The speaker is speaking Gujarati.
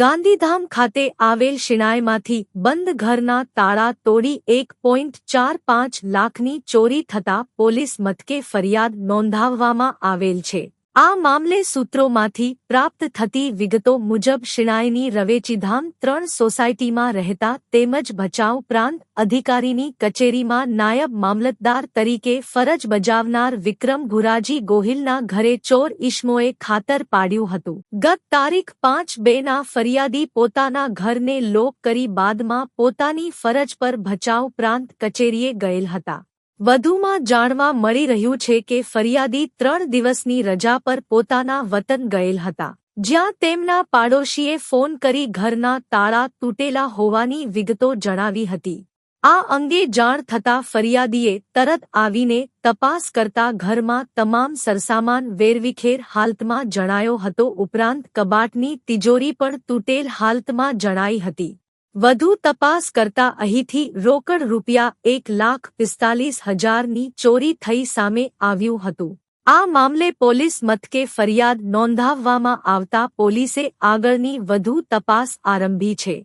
ગાંધીધામ ખાતે આવેલ શિણાયમાંથી બંધ ઘરના તાળા તોડી એક પોઈન્ટ ચાર પાંચ લાખની ચોરી થતા પોલીસ મથકે ફરિયાદ નોંધાવવામાં આવેલ છે. આ મામલે સૂત્રોમાંથી પ્રાપ્ત થતી વિગતો મુજબ શિણાયની રવેચીધામ ત્રણ સોસાયટીમાં રહેતા તેમજ ભચાઉ પ્રાંત અધિકારીની કચેરીમાં નાયબ મામલતદાર તરીકે ફરજ બજાવનાર વિક્રમ ભુરાજી ગોહિલના ઘરે ચોર ઇશ્મોએ ખાતર પાડ્યું હતું. ગત તારીખ પાંચ બેના ફરિયાદી પોતાના ઘરને લોક કરી બાદમાં પોતાની ફરજ પર ભચાઉ પ્રાંત કચેરીએ ગયેલ હતા. વધુમાં જાણવા મળી રહ્યું છે કે ફરિયાદી ત્રણ દિવસની રજા પર પોતાના વતન ગયેલ હતા, જ્યાં તેમના પાડોશીએ ફોન કરી ઘરના તાળા તૂટેલા હોવાની વિગતો જણાવી હતી. આ અંગે જાણ થતા ફરિયાદીએ તરત આવીને તપાસ કરતા ઘરમાં તમામ સરસામાન વેરવિખેર હાલતમાં જણાયો હતો, ઉપરાંત કબાટની તિજોરી પણ તૂટેલ હાલતમાં જણાઈ હતી. વધુ તપાસ કરતા અહીંથી રોકડ રૂપિયા એક લાખ પિસ્તાલીસ હજારની ચોરી થઈ સામે આવ્યું હતું. આ મામલે પોલીસ મથકે ફરિયાદ નોંધાવવામાં આવતા પોલીસે આગળની વધુ તપાસ આરંભી છે.